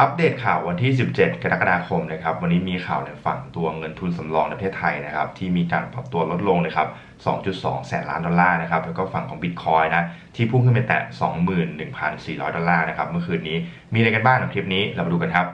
อัปเดตข่าววันที่ 17 กรกฎาคมนะครับ วันนี้มีข่าวในฝั่งตัวเงินทุนสำรองในประเทศไทยนะครับ ที่มีการปรับตัวลดลงนะครับ 2.2 แสนล้านดอลลาร์นะครับ แล้วก็ฝั่งของบิตคอยนะ ที่พุ่งขึ้นไปแตะ 21,400 ดอลลาร์นะครับ เมื่อคืนนี้ มีอะไรกันบ้างในคลิปนี้ เรามาดูกันครับ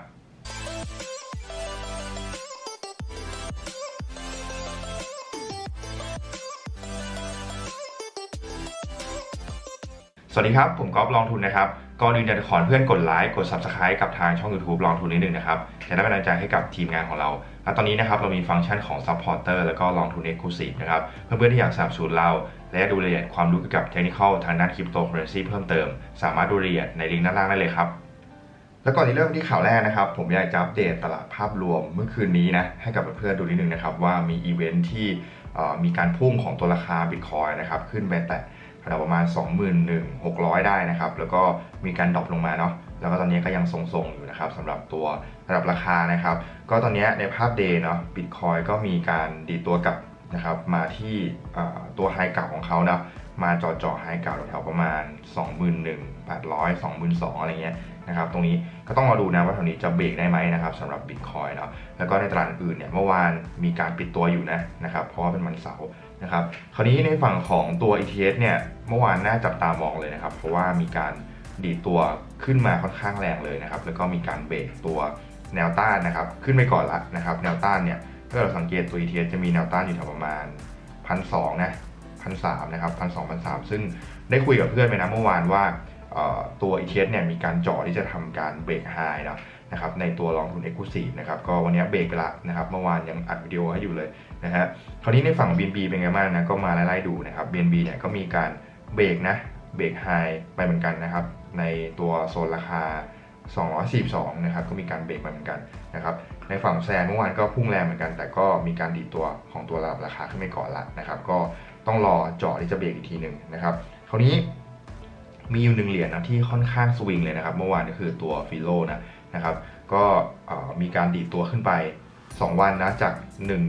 สวัสดีครับ ผมก๊อฟลองทุนนะครับ ก่อนอื่นอยากจะขอเพื่อนกดไลค์กด Subscribe กับทางช่อง YouTube ลองทุนนิดนึงนะครับจะได้เป็นกำลังใจให้กับทีมงานของเราและตอนนี้นะครับเรามีฟังก์ชันของ Supporter แล้วก็ลองทุน Exclusive นะครับเพื่อนๆที่อยากสนับสนุนเรา และดูรายละเอียดความรู้เกี่ยวกับเทคนิคทางด้านคริปโตเคอเรนซีเพิ่มเติม สามารถดูรายละเอียดในลิงก์ด้านล่างได้เลยครับแล้วก่อนที่เริ่มที่ข่าวแรกนะครับ ผมอยากจะอัปเดตตลาดภาพรวมเมื่อคืนนี้นะให้กับเพื่อนๆดูนิดนึงนะครับว่ามีอีเวนท์ที่มีการพุ่งของตัวราคาบิตคอยนะครับขึ้นไปแตะ ระดับประมาณ 21,600 ได้นะครับ แล้วก็มีการดรอปลงมาเนาะ แล้วก็ตอนนี้ก็ยังทรงๆอยู่นะครับสำหรับตัวระดับราคานะครับ ก็ตอนนี้ในภาพเดย์เนาะบิตคอยก็มีการดีตัวกลับนะครับ มาที่ตัวไฮเก่าของเขาเนาะมาจ่อจาะไฮเก่าแถวๆประมาณ 21,800 22,000 อะไรเงี้ย นะครับตรงนี้ก็ต้องรอดูนะว่าแถวนี้จะเบรกได้ไหมนะครับสำหรับบิตคอยเนาะแล้วก็ในตลาดอื่นเนี่ยเมื่อวานมีการปิดตัวอยู่นะนะครับเพราะว่าเป็นวันเสาร์นะครับคราวนี้ในฝั่งของตัว ETH เนี่ยเมื่อวานน่าจับตามองเลยนะครับเพราะว่ามีการดีตัวขึ้นมาค่อนข้างแรงเลยนะครับแล้วก็มีการเบรกตัวแนวต้านนะครับขึ้นไปก่อนละนะครับแนวต้านเนี่ยถ้าเราสังเกตตัว ETH จะมีแนวต้านอยู่แถวประมาณพันสองนะพันสามนะครับพันสองพันสามซึ่งได้คุยกับเพื่อนไปนะเมื่อวานว่า เอ่อตัว ETH เนี่ยมีการเจาะที่จะทำการเบรกไฮนะนะครับในตัวลองทุน Exclusive นะครับก็วันนี้เบรกไปละนะครับเมื่อวานยังอัดวิดีโอให้อยู่เลยนะฮะคราวนี้ในฝั่ง BNB เป็นไงบ้างนะก็มาไล่ๆดูนะครับ BNB เนี่ยก็มีการเบรกนะเบรกไฮไปเหมือนกันนะครับในตัวโซนราคา 242 นะครับก็มีการเบรกมาเหมือนกันนะครับในฝั่งแซนเมื่อวานก็พุ่งแรงเหมือนกัน แต่ก็มีการดีตัวของตัวระดับราคาขึ้นไปก่อนละนะครับก็ต้องรอเจาะที่จะเบรกอีกทีหนึ่งนะครับคราวนี้ มีอยู่หนึ่งเหรียญนะที่ค่อนข้างสวิงเลยนะครับ เมื่อวานก็คือตัวฟิโลนะนะครับ ก็มีการดีดตัวขึ้นไป 2 วันนะจาก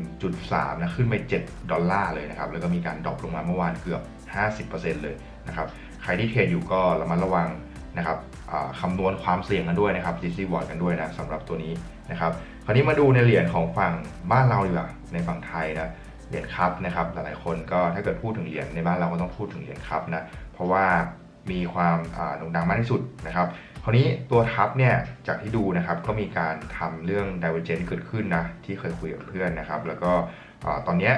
1.3นะขึ้นไป 7 ดอลลาร์เลยนะครับ แล้วก็มีการดรอปลงมาเมื่อวานเกือบ 50%เลยนะครับ ใครที่เทรดอยู่ก็ระมัดระวังนะครับคำนวณความเสี่ยงกันด้วยนะครับซีซีวอร์ดกันด้วยนะสำหรับตัวนี้นะครับคราวนี้มาดูในเหรียญของฝั่งบ้านเราดีกว่าในฝั่งไทยนะเหรียญครับนะครับหลายๆคนก็ถ้าเกิดพูดถึงเหรียญในบ้านเราก็ต้องพูดถึงเหรียญครับนะเพราะว่า มีความโด่งดังมากที่สุดนะครับคราวนี้ตัวทับเนี่ยจากที่ดูนะครับก็มีการทำเรื่อง divergence เกิดขึ้นนะที่เคยคุยกับเพื่อนนะครับ แล้วก็อตอนนี้ย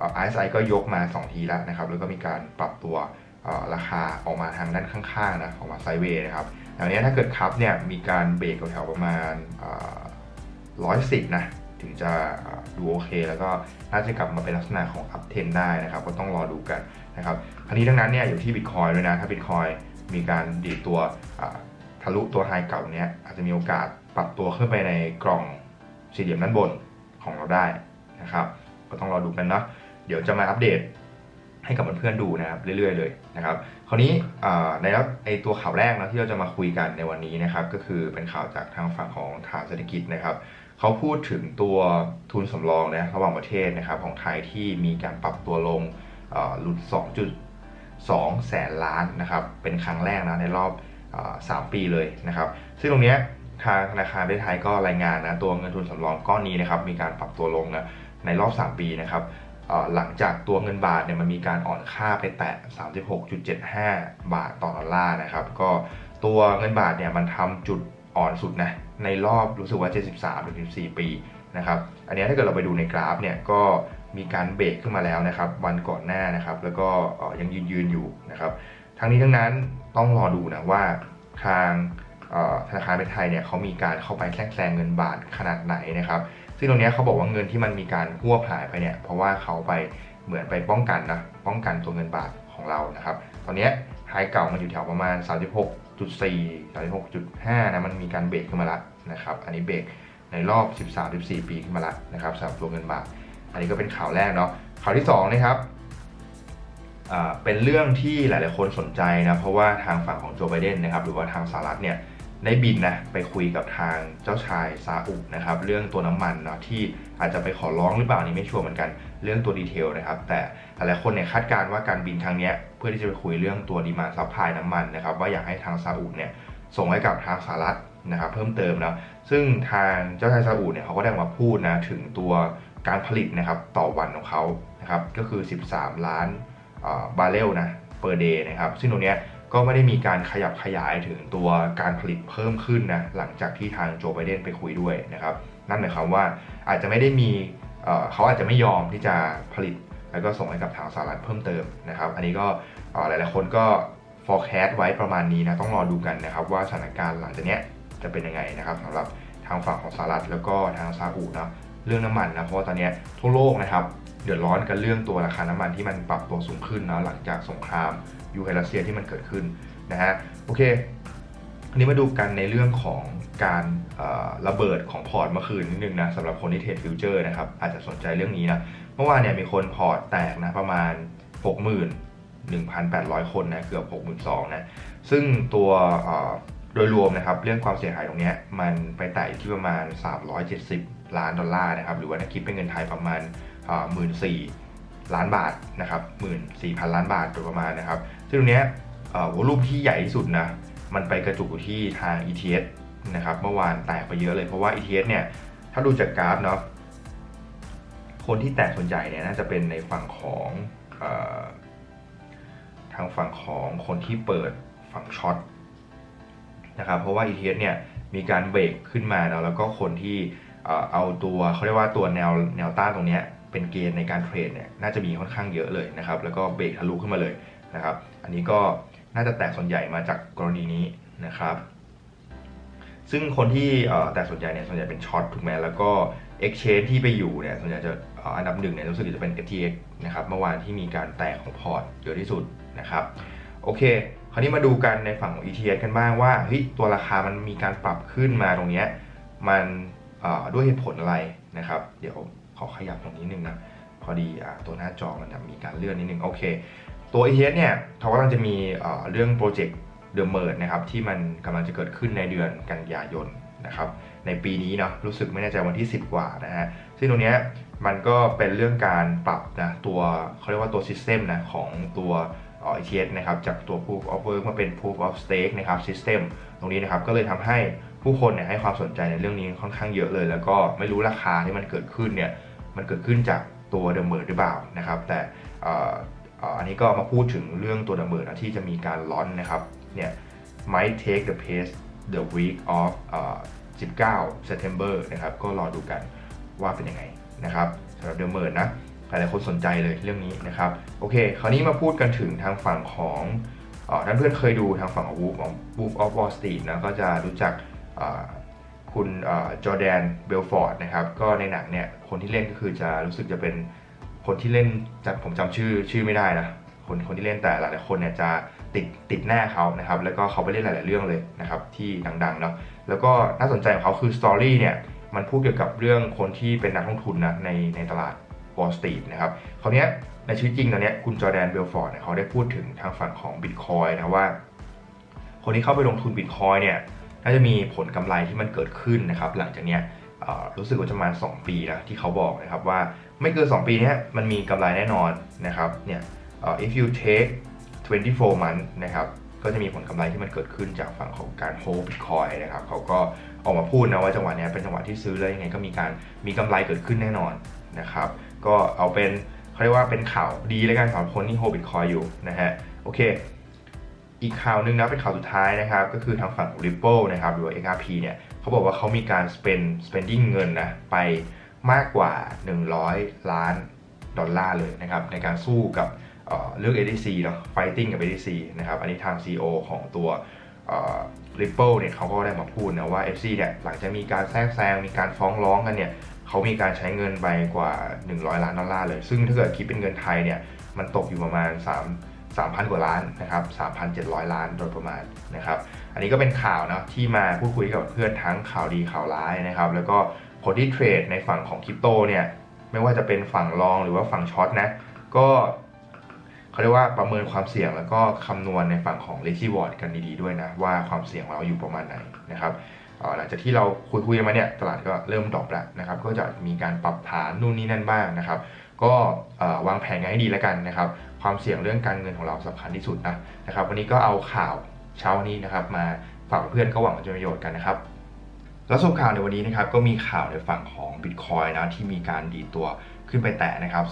อ่า RSI ก็ยกมา 2 ทีแล้วนะครับ แล้วก็มีการปรับตัวราคาออกมาทางด้านข้างๆนะออกมาไซด์เวย์นะครับอย่างนี้ถ้าเกิดคับเนี่ยมีการเบรกแถวๆประมาณร้อยสิบนะ ถึงจะดูโอเค แล้วก็น่าจะกลับมาเป็นลักษณะของอัพเทนได้นะครับ ก็ต้องรอดูกันนะครับคราวนี้ทั้งนั้นเนี่ยอยู่ที่บิตคอยด้วยนะถ้าบิตคอยมีการดีตัวทะลุตัวไฮเก่าเนี้ยอาจจะมีโอกาสปรับตัวขึ้นไปในกล่องสี่เหลี่ยมด้านบนของเราได้นะครับ ก็ต้องรอดูกันเนาะเดี๋ยวจะมาอัปเดตให้กับเพื่อนๆดูนะครับเรื่อยๆเลยนะครับคราวนี้ในแล้วไอตัวข่าวแรกนะที่เราจะมาคุยกันในวันนี้นะครับ ก็คือเป็นข่าวจากทางฝั่งของฐานเศรษฐกิจนะครับ เขาพูดถึงตัวทุนสำรองนะระหว่างประเทศนะครับของไทยที่มีการปรับตัวลงเอ่อหลุด 2.2 แสนล้านนะครับเป็นครั้งแรกนะในรอบสามปีเลยนะครับ ซึ่งตรงเนี้ยทางธนาคารประเทศไทยก็รายงานนะตัวเงินทุนสำรองก้อนนี้นะครับมีการปรับตัวลงนะในรอบ 3 ปีนะครับหลังจากตัวเงินบาทเนี่ยมันมีการอ่อนค่าไปแตะ 36.75 บาทต่อดอลลาร์นะครับ ก็ตัวเงินบาทเนี่ยมันทำจุด อ่อนสุดนะในรอบรู้สึกว่า 73 หรือ 14 ปีนะครับอันนี้ถ้าเกิดเราไปดูในกราฟเนี่ยก็มีการเบรกขึ้นมาแล้วนะครับวันก่อนหน้านะครับแล้วก็ยังยืนยืนอยู่นะครับทั้งนี้ทั้งนั้นต้องรอดูนะว่าทางธนาคารเป็นไทยเนี่ยเขามีการเข้าไปแทรกแซงเงินบาทขนาดไหนนะครับซึ่งตรงนี้เขาบอกว่าเงินที่มันมีการหัวหายไปเนี่ยเพราะว่าเขาไปเหมือนไปป้องกันนะป้องกันตัวเงินบาทของเรานะครับตอนนี้ไฮเก่ามันอยู่แถวประมาณ 36.4 36.5นะมันมีการเบรกขึ้นมาละนะครับอันนี้เบรกในรอบ 13-14 ปีขึ้นมาละนะครับสำหรับตัวเงินบาท อันนี้ก็เป็นข่าวแรกเนาะข่าวที่สองนะครับอ่าเป็นเรื่องที่หลาย ๆ คนสนใจนะเพราะว่าทางฝั่งของโจไบเดนนะครับหรือว่าทางสหรัฐเนี่ย ได้บินนะไปคุยกับทางเจ้าชายซาอุนะครับเรื่องตัวน้ำมันเนาะที่อาจจะไปขอร้องหรือเปล่านี่ไม่ชัวร์เหมือนกันเรื่องตัวดีเทลนะครับ แต่หลายคนเนี่ยคาดการณ์ว่าการบินครั้งเนี้ยเพื่อที่จะไปคุยเรื่องตัวดีมาซัพพลายน้ำมันนะครับว่าอยากให้ทางซาอุเนี่ยส่งให้กับทางสหรัฐนะครับเพิ่มเติมนะซึ่งทางเจ้าชายซาอุเนี่ยเขาก็ได้มาพูดนะถึงตัวการผลิตนะครับต่อวันของเขานะครับก็คือ 13 ล้านบาร์เรลนะ per day นะครับซึ่งตรงเนี้ย ก็ไม่ได้มีการขยับขยายถึงตัวการผลิตเพิ่มขึ้นนะหลังจากที่ทางโจไบเดนไปคุยด้วยนะครับนั่นหมายความว่าอาจจะไม่ได้มีเขาอาจจะไม่ยอมที่จะผลิตแล้วก็ส่งให้กับทางสหรัฐเพิ่มเติมนะครับ อันนี้ก็หลายๆคนก็ forecast ไว้ประมาณนี้นะต้องรอดูกันนะครับ ว่าสถานการณ์หลังจากนี้จะเป็นยังไงนะครับสำหรับทางฝั่งของสหรัฐแล้วก็ทางซาอุนะเรื่องน้ำมันนะเพราะว่าตอนนี้ทั่วโลกนะครับเดือดร้อนกันเรื่องตัวราคาน้ำมันที่มันปรับตัวสูงขึ้นนะหลังจากสงคราม ยูเครนรัสเซียที่มันเกิดขึ้นนะฮะโอเคอันนี้มาดูกันในเรื่องของการระเบิดของพอร์ตเมื่อคืนนิดนึงนะสำหรับคนที่เทรดฟิวเจอร์นะครับอาจจะสนใจเรื่องนี้นะเมื่อวานเนี่ยมีคนพอร์ตแตกนะประมาณ 61,800 คนนะเกือบ 62,000นะซึ่งตัวโดยรวมนะครับเรื่องความเสียหายตรงนี้มันไปแตะอยู่ที่ประมาณ 370 ล้านดอลลาร์นะครับหรือว่าถ้าคิดเป็นเงินไทยประมาณหมื่นสี่ล้านบาทนะครับหมื่นสี่พันล้านบาทโดยประมาณนะครับ ซึ่งตรงนี้วอลุ่มที่ใหญ่ที่สุดนะมันไปกระจุกอยู่ที่ทาง ETS นะครับเมื่อวานแตกไปเยอะเลยเพราะว่า ETS เนี่ยถ้าดูจากกราฟเนาะคนที่แตกส่วนใหญ่เนี่ยน่าจะเป็นในฝั่งของอทางฝั่งของคนที่เปิดฝั่งช็อตนะครับเพราะว่า ETS เนี่ยมีการเบรกขึ้นมาเนาะแล้วก็คนที่เอ่อเอาตัวเขาเรียกว่าตัวแนวแนวต้านตรงเนี้ยเป็นเกณฑ์ในการเทรดเนี่ยน่าจะมีค่อนข้างเยอะเลยนะครับแล้วก็เบรกทะลุขึ้นมาเลยนะครับ อันนี้ก็น่าจะแตกส่วนใหญ่มาจากกรณีนี้นะครับ ซึ่งคนที่แตกส่วนใหญ่เนี่ยส่วนใหญ่เป็นช็อตถูกไหมแล้วก็ Exchange ที่ไปอยู่เนี่ยส่วนใหญ่จะอันดับหนึ่งเนี่ยรู้สึกจะเป็น FTX นะครับเมื่อวานที่มีการแตกของพอร์ตเยอะที่สุดนะครับโอเค คราวนี้มาดูกันในฝั่งของ ETH กันบ้างว่าเฮ้ยตัวราคามันมีการปรับขึ้นมาตรงเนี้ยมันด้วยเหตุผลอะไรนะครับ เดี๋ยวขอขยับตรงนี้นึงนะพอดีอตัวหน้าจอมันจะมีการเลื่อนนิดนึงโอเค ตัว ETH เนี่ยเขากำลังจะมีเรื่องโปรเจกต์เดอะเมิร์นะครับที่มันกำลังจะเกิดขึ้นในเดือนกันยายนนะครับในปีนี้เนาะรู้สึกไม่แน่ใจวันที่ 10 กว่านะฮะซึ่งตรงนี้มันก็เป็นเรื่องการปรับนะตัวเขาเรียกว่าตัว System นะของตัวเอ่อ ETH นะครับจากตัว Proof of Work มาเป็น Proof of Stake นะครับ System ตรงนี้นะครับก็เลยทำให้ผู้คนเนี่ยให้ความสนใจในเรื่องนี้ค่อนข้างเยอะเลย แล้วก็ไม่รู้ราคาที่มันเกิดขึ้นเนี่ยมันเกิดขึ้นจากตัวเดอะเมิร์หรือเปล่านะครับแต่ อันนี้ก็มาพูดถึงเรื่องตัวเดอะเมิร์นะที่จะมีการล้อนนะครับเนี่ย might take the pace the week of เอ่อ19 September นะครับก็รอดูกันว่าเป็นยังไงนะครับสำหรับเดอะเมิร์นะหลายๆคนสนใจเลยเรื่องนี้นะครับโอเค คราวนี้มาพูดกันถึงทางฝั่งของอท่านเพื่อนเคยดูทางฝั่งของ Wolf of Wolf of Wall Street นะก็จะรู้จักคุณจอร์แดนเบลฟอร์ดนะครับก็ในหนังเนี่ยคนที่เล่นก็คือจะรู้สึกจะเป็น คนที่เล่นจผมจำชื่อชื่อไม่ได้นะคนคนที่เล่นแต่หลายๆคนเนี่ยจะติดติดหน้าเขานะครับ แล้วก็เขาไปเล่นหลาย ๆ เรื่องเลยนะครับที่ดังๆเนาะแล้วก็น่าสนใจของเขาคือสตอรี่เนี่ยมันพูดเกี่ยวกับเรื่องคนที่เป็นนักลงทุนนะในในตลาด Wall Street นะครับคราวเนี้ยในชีวิตจริงตอนเนี้ยคุณจอแดนเบลฟอร์ดเนี่ยเขาได้พูดถึงทางฝั่งของ Bitcoin นะว่า คนที่เข้าไปลงทุน Bitcoin เนี่ยน่าจะมีผลกำไรที่มันเกิดขึ้นนะครับ หลังจากเนี้ยรู้สึกว่าจะมาณ2ปีนะที่เขาบอกนะครับว่า ไม่เกิน2 ปีนี้มันมีกำไรแน่นอนนะครับเนี่ย if you take 24 months นะครับก็จะมีผลกำไรที่มันเกิดขึ้นจากฝั่งของการ hold bitcoin นะครับเขาก็ออกมาพูดนะว่าจังหวะนี้เป็นจังหวะที่ซื้อแล้วยังไงก็มีการมีกำไรเกิดขึ้นแน่นอนนะครับก็เอาเป็นเขาเรียกว่าเป็นข่าวดีแล้วกันสำหรับคนที่ hold bitcoin อยู่นะฮะโอเค อีกข่าวหนึงนะเป็นข่าวสุดท้ายนะครับก็คือทางฝั่งของ Ripple นะครับหรือว่า XRP เนี่ยเขาบอกว่าเขามีการ spend spending เงินนะไป มากกว่า 100 ล้านดอลลาร์เลยนะครับในการสู้กับเอ่อเรื่อง ADC เนาะ fighting กับ ADC นะครับ อันนี้ทาง CEO ของตัว Ripple เนี่ยเขาก็ได้มาพูดนะว่า FC เนี่ยหลังจากมีการแทรกแซงมีการฟ้องร้องกันเนี่ยเขามีการใช้เงินไปกว่า 100 ล้านดอลลาร์เลย ซึ่งถ้าเกิดคิดเป็นเงินไทยเนี่ยมันตกอยู่ประมาณ 3 3,000 กว่าล้านนะครับ3,700 ล้านโดยประมาณนะครับ อันนี้ก็เป็นข่าวนะที่มาพูดคุยกับเพื่อนทั้งข่าวดีข่าวร้ายนะครับ แล้วก็ คนที่เทรดในฝั่งของคริปโตเนี่ยไม่ว่าจะเป็นฝั่งลองหรือว่าฝั่งช็อตนะก็เขาเรียกว่าประเมินความเสี่ยงแล้วก็คำนวณในฝั่งของ lazy word กันดีๆด้วยนะ ว่าความเสี่ยงของเราอยู่ประมาณไหนนะครับหลังจากที่เราคุยคุยๆมาเนี่ยตลาดก็เริ่มดรอปแล้วนะครับ ก็จะมีการปรับฐานนู่นนี่นั่นบ้างนะครับ ก็วางแผนกันให้ดีแล้วกันนะครับ ความเสี่ยงเรื่องการเงินของเราสำคัญที่สุดนะนะครับ วันนี้ก็เอาข่าวเช้านี้นะครับ มาฝากเพื่อนก็หวังว่าจะประโยชน์กันนะครับ แล้วสรุปข่าวในวันนี้นะครับก็มีข่าวในฝั่งของ Bitcoin นะที่มีการดีตัวขึ้นไปแตะนะครับ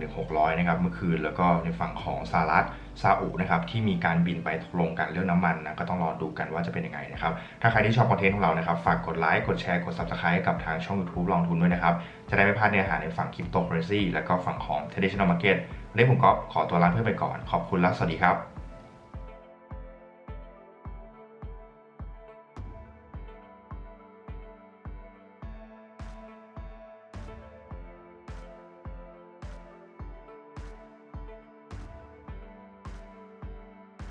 21,600 นะครับเมื่อคืน แล้วก็ในฝั่งของสหรัฐซาอุนะครับที่มีการบินไปตกลงกันเรื่องน้ำมันนะก็ต้องรอดูกันว่าจะเป็นยังไงนะครับถ้าใครที่ชอบคอนเทนต์ของเรานะครับฝากกดไลค์กดแชร์กด Subscribe ให้กับทางช่อง YouTube ลองทุนด้วยนะครับจะได้ไม่พลาดเนื้อหาในฝั่งคริปโตเคอเรนซีและก็ฝั่งของ traditional market วันนี้ผมก็ขอตัวลาเพื่อนไปก่อนขอบคุณและสวัสดีครับ